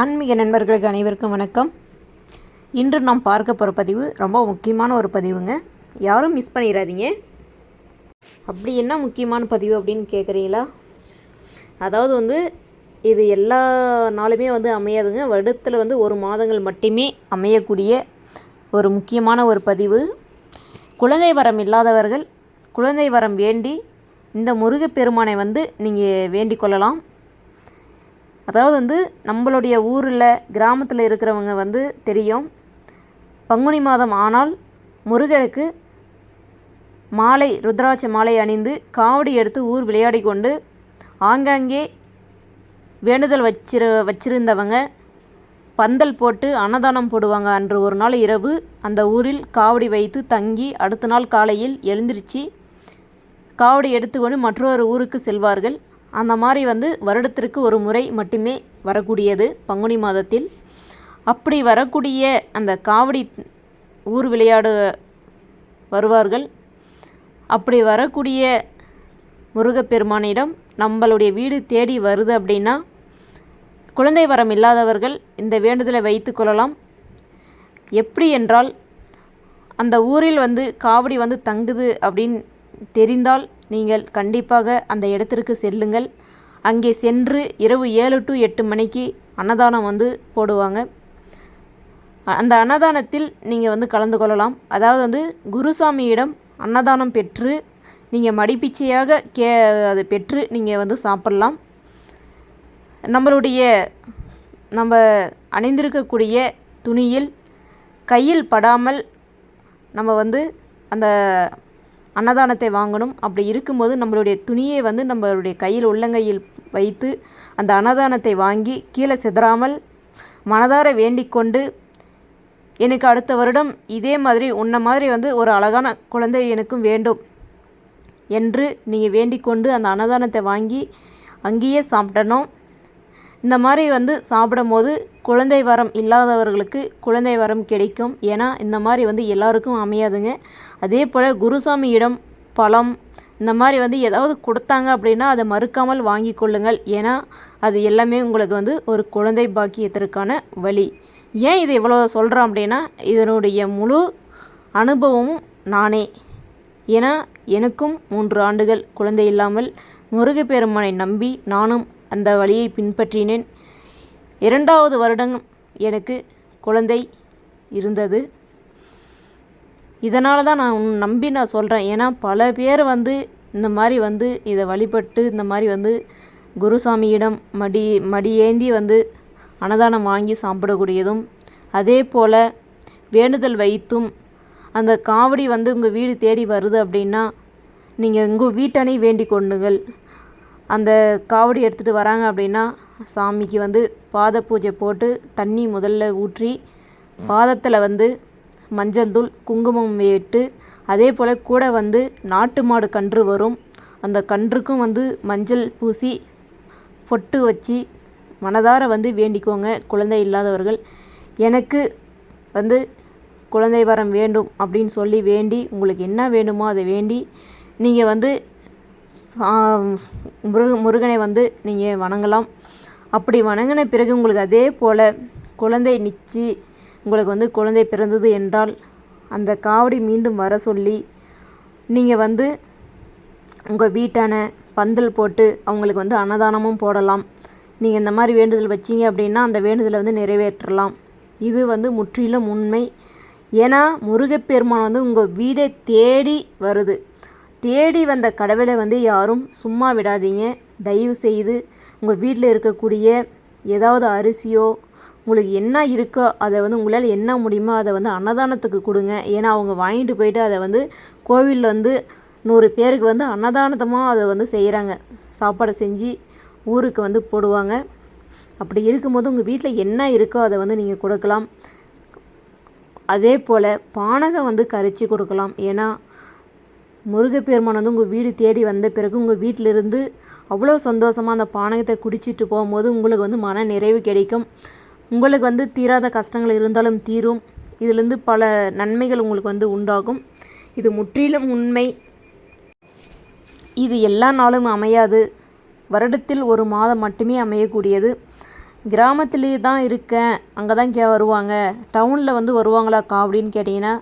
ஆன்மீக நண்பர்களுக்கு அனைவருக்கும் வணக்கம். இன்று நாம் பார்க்க போகிற பதிவு ரொம்ப முக்கியமான ஒரு பதிவுங்க. யாரும் மிஸ் பண்ணிடாதீங்க அப்படி என்ன முக்கியமான பதிவு அப்படின்னு கேட்குறீங்களா அதாவது வந்து இது எல்லா நாளுமே வந்து அமையாதுங்க. வருடத்தில் வந்து ஒரு மாதங்கள் மட்டுமே அமையக்கூடிய ஒரு முக்கியமான ஒரு பதிவு. குழந்தை வரம் இல்லாதவர்கள் குழந்தை வரம் வேண்டி இந்த முருகப்பெருமானை வந்து நீங்கள் வேண்டிக் கொள்ளலாம். அதாவது வந்து நம்மளுடைய ஊரில் கிராமத்தில் இருக்கிறவங்க வந்து தெரியும். பங்குனி மாதம் ஆனால் முருகருக்கு மாலை ருத்ராட்ச மாலை அணிந்து காவடி எடுத்து ஊர் விளையாடி கொண்டு ஆங்காங்கே வேண்டுதல் வச்சிரு வச்சிருந்தவங்க பந்தல் போட்டு அன்னதானம் போடுவாங்க. அன்று ஒரு நாள் இரவு அந்த ஊரில் காவடி வைத்து தங்கி அடுத்த நாள் காலையில் எழுந்திருச்சு காவடி எடுத்துக்கொண்டு மற்றொரு ஊருக்கு செல்வார்கள். அந்த மாதிரி வந்து வருடத்திற்கு ஒரு முறை மட்டுமே வரக்கூடியது பங்குனி மாதத்தில். அப்படி வரக்கூடிய அந்த காவடி ஊர் விளையாடு வருவார்கள். அப்படி வரக்கூடிய முருகப்பெருமானிடம் நம்மளுடைய வீடு தேடி வருது அப்படின்னா குழந்தை வரம் இல்லாதவர்கள் இந்த வேண்டுதலை வைத்து கொள்ளலாம். எப்படி என்றால் அந்த ஊரில் வந்து காவடி வந்து தங்குது அப்படின்னு தெரிந்தால் நீங்கள் கண்டிப்பாக அந்த இடத்திற்கு செல்லுங்கள். அங்கே சென்று இரவு ஏழு டு எட்டு மணிக்கு அன்னதானம் வந்து போடுவாங்க. அந்த அன்னதானத்தில் நீங்கள் வந்து கலந்து கொள்ளலாம். அதாவது வந்து குருசாமியிடம் அன்னதானம் பெற்று நீங்கள் மடிப்பிச்சையாக கே அதை பெற்று நீங்கள் வந்து சாப்பிட்லாம். நம்மளுடைய நம்ம அணிந்திருக்கக்கூடிய துணியில் கையில் படாமல் நம்ம வந்து அந்த அன்னதானத்தை வாங்கணும். அப்படி இருக்கும்போது நம்மளுடைய துணியை வந்து நம்மளுடைய கையில் உள்ளங்கையில் வைத்து அந்த அன்னதானத்தை வாங்கி கீழே சிதறாமல் மனதார வேண்டிக் கொண்டு எனக்கு அடுத்த வருடம் இதே மாதிரி உன்ன மாதிரி வந்து ஒரு அழகான குழந்தை எனக்கும் வேண்டும் என்று நீங்கள் வேண்டிக் கொண்டு அந்த அன்னதானத்தை வாங்கி அங்கேயே சாப்பிடணும். இந்த மாதிரி வந்து சாப்பிடும் போது குழந்தை வரம் இல்லாதவர்களுக்கு குழந்தை வரம் கிடைக்கும். ஏன்னா இந்த மாதிரி வந்து எல்லாருக்கும் அமையாதுங்க. அதே போல் குருசாமியிடம் பழம் இந்த மாதிரி வந்து ஏதாவது கொடுத்தாங்க அப்படின்னா அதை மறுக்காமல் வாங்கி கொள்ளுங்கள். ஏன்னா அது எல்லாமே உங்களுக்கு வந்து ஒரு குழந்தை பாக்கியத்திற்கான வழி. ஏன் இதை இவ்வளோ சொல்கிறோம் அப்படின்னா இதனுடைய முழு அனுபவமும் நானே. ஏன்னா எனக்கும் மூன்று ஆண்டுகள் குழந்தை இல்லாமல் முருகப்பெருமானை நம்பி நானும் அந்த வழியை பின்பற்றினேன். இரண்டாவது வருடம் எனக்கு குழந்தை இருந்தது. இதனால் தான் நான் நம்பி நான் சொல்கிறேன் ஏன்னா பல பேர் வந்து இந்த மாதிரி வந்து இதை வழிபட்டு இந்த மாதிரி வந்து குருசாமியிடம் மடி மடியேந்தி வந்து அன்னதானம் வாங்கி சாப்பிடக்கூடியதும் அதே போல் வேண்டுதல் வைத்தும் அந்த காவடி வந்து உங்கள் வீடு தேடி வருது அப்படின்னா நீங்கள் உங்கள் வீட்டனை வேண்டிக் கொண்டுங்கள் அந்த காவடி எடுத்துகிட்டு வராங்க அப்படின்னா சாமிக்கு வந்து பாத பூஜை போட்டு தண்ணி முதல்ல ஊற்றி பாதத்தில் வந்து மஞ்சள் தூள் குங்குமம் விட்டு அதே போல் கூட வந்து நாட்டு மாடு கன்று வரும். அந்த கன்றுக்கும் வந்து மஞ்சள் பூசி பொட்டு வச்சு மனதார வந்து வேண்டிக்கோங்க குழந்தை இல்லாதவர்கள். எனக்கு வந்து குழந்தை வரம் வேண்டும் அப்படின்னு சொல்லி வேண்டி உங்களுக்கு என்ன வேண்டுமோ அதை வேண்டி நீங்கள் வந்து முருக முருகனை வந்து நீங்கள் வணங்கலாம். அப்படி வணங்கின பிறகு உங்களுக்கு அதே போல் குழந்தை நிச்சி உங்களுக்கு வந்து குழந்தை பிறந்தது என்றால் அந்த காவடி மீண்டும் வர சொல்லி நீங்கள் வந்து உங்கள் வீட்டான பந்தல் போட்டு அவங்களுக்கு வந்து அன்னதானமும் போடலாம். நீங்கள் இந்த மாதிரி வேண்டுதல் வச்சிங்க அப்படின்னா அந்த வேண்டுதலை வந்து நிறைவேற்றலாம். இது வந்து முற்றிலும் உண்மை. ஏன்னா முருகப்பெருமான் வந்து உங்கள் வீடை தேடி வருது. தேடி வந்த கடவுளை வந்து யாரும் சும்மா விடாதீங்க. தயவு செய்து உங்கள் வீட்டில் இருக்கக்கூடிய ஏதாவது அரிசியோ உங்களுக்கு என்ன இருக்கோ அதை வந்து உங்களால் என்ன முடியுமோ அதை வந்து அன்னதானத்துக்கு கொடுங்க. ஏன்னா அவங்க வாங்கிட்டு போயிட்டு அதை வந்து கோவிலில் வந்து நூறு பேருக்கு வந்து அன்னதானத்தமாக அதை வந்து செய்கிறாங்க சாப்பாடு செஞ்சு ஊருக்கு வந்து போடுவாங்க. அப்படி இருக்கும்போது உங்கள் வீட்டில் என்ன இருக்கோ அதை வந்து நீங்கள் கொடுக்கலாம். அதே போல் பானகம் வந்து கரைச்சி கொடுக்கலாம். ஏன்னா முருகப்பெருமான் வந்து உங்கள் வீடு தேடி வந்த பிறகு உங்கள் வீட்டிலிருந்து அவ்வளோ சந்தோஷமாக அந்த பானகத்தை குடிச்சிட்டு போகும்போது உங்களுக்கு வந்து மன நிறைவு கிடைக்கும். உங்களுக்கு வந்து தீராத கஷ்டங்கள் இருந்தாலும் தீரும். இதிலிருந்து பல நன்மைகள் உங்களுக்கு வந்து உண்டாகும். இது முற்றிலும் உண்மை. இது எல்லா நாளும் அமையாது. வருடத்தில் ஒரு மாதம் மட்டுமே அமையக்கூடியது. கிராமத்துலேயே தான் இருக்கேன். அங்கே தான் கே வருவாங்க. டவுனில் வந்து வருவாங்களாக்கா அப்படின்னு கேட்டிங்கன்னா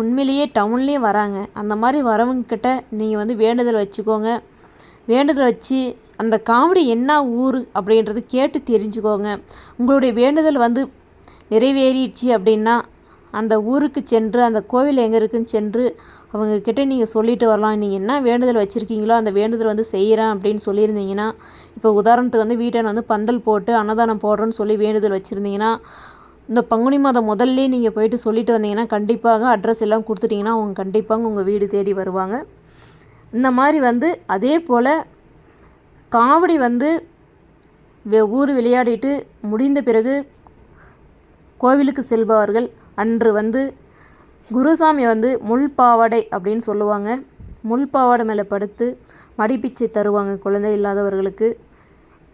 உண்மையிலேயே டவுன்லேயும் வராங்க. அந்த மாதிரி வரவங்கக்கிட்ட நீங்கள் வந்து வேண்டுதல் வச்சுக்கோங்க. வேண்டுதல் வச்சு அந்த காமெடி என்ன ஊர் அப்படின்றது கேட்டு தெரிஞ்சுக்கோங்க. உங்களுடைய வேண்டுதல் வந்து நிறைவேறிடுச்சு அப்படின்னா அந்த ஊருக்கு சென்று அந்த கோவில் எங்கே இருக்குன்னு சென்று அவங்கக்கிட்ட நீங்கள் சொல்லிட்டு வரலாம். நீங்கள் என்ன வேண்டுதல் வச்சுருக்கீங்களோ அந்த வேண்டுதல் வந்து செய்கிறேன் அப்படின்னு சொல்லியிருந்தீங்கன்னா இப்போ உதாரணத்துக்கு வந்து வீட்டை வந்து பந்தல் போட்டு அன்னதானம் போடுறோன்னு சொல்லி வேண்டுதல் வச்சுருந்தீங்கன்னா இந்த பங்குனி மாதம் முதல்ல நீங்கள் போயிட்டு சொல்லிட்டு வந்தீங்கன்னா கண்டிப்பாக அட்ரஸ் எல்லாம் கொடுத்துட்டிங்கன்னா அவங்க கண்டிப்பாக உங்கள் வீடு தேடி வருவாங்க. இந்த மாதிரி வந்து அதே போல் காவடி வந்து ஊர் விளையாடிட்டு முடிந்த பிறகு கோவிலுக்கு செல்பவர்கள் அன்று வந்து குருசாமி வந்து முள் பாவாடை அப்படின்னு சொல்லுவாங்க. முள் பாவாடை மேலே படுத்து மடிப்பிச்சை தருவாங்க குழந்தை இல்லாதவர்களுக்கு.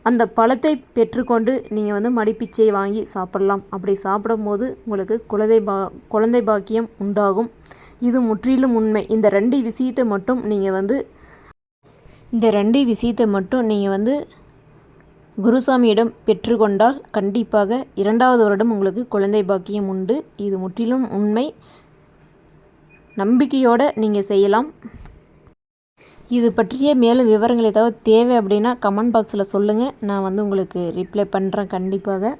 அந்த பழத்தை பெற்றுக்கொண்டு நீங்கள் வந்து மடிப்பிச்சை வாங்கி சாப்பிடலாம். அப்படி சாப்பிடும்போது உங்களுக்கு குழந்தை பா குழந்தை பாக்கியம் உண்டாகும். இது முற்றிலும் உண்மை. இந்த ரெண்டு விஷயத்தை மட்டும் நீங்கள் வந்து இந்த ரெண்டு விஷயத்தை மட்டும் நீங்கள் வந்து குருசாமியிடம் பெற்றுக்கொண்டால் கண்டிப்பாக இரண்டாவது வருடம் உங்களுக்கு குழந்தை பாக்கியம் உண்டு. இது முற்றிலும் உண்மை. நம்பிக்கையோடு நீங்கள் செய்யலாம். இது பற்றிய மேலும் விவரங்கள் ஏதாவது தேவை அப்படின்னா கமெண்ட் பாக்ஸில் சொல்லுங்கள் நான் வந்து உங்களுக்கு ரிப்ளை பண்ணுறேன் கண்டிப்பாக.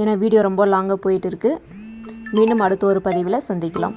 ஏன்னா வீடியோ ரொம்ப லாங்காக போயிட்டு இருக்குது மீண்டும் அடுத்த ஒரு பதிவில் சந்திக்கலாம்.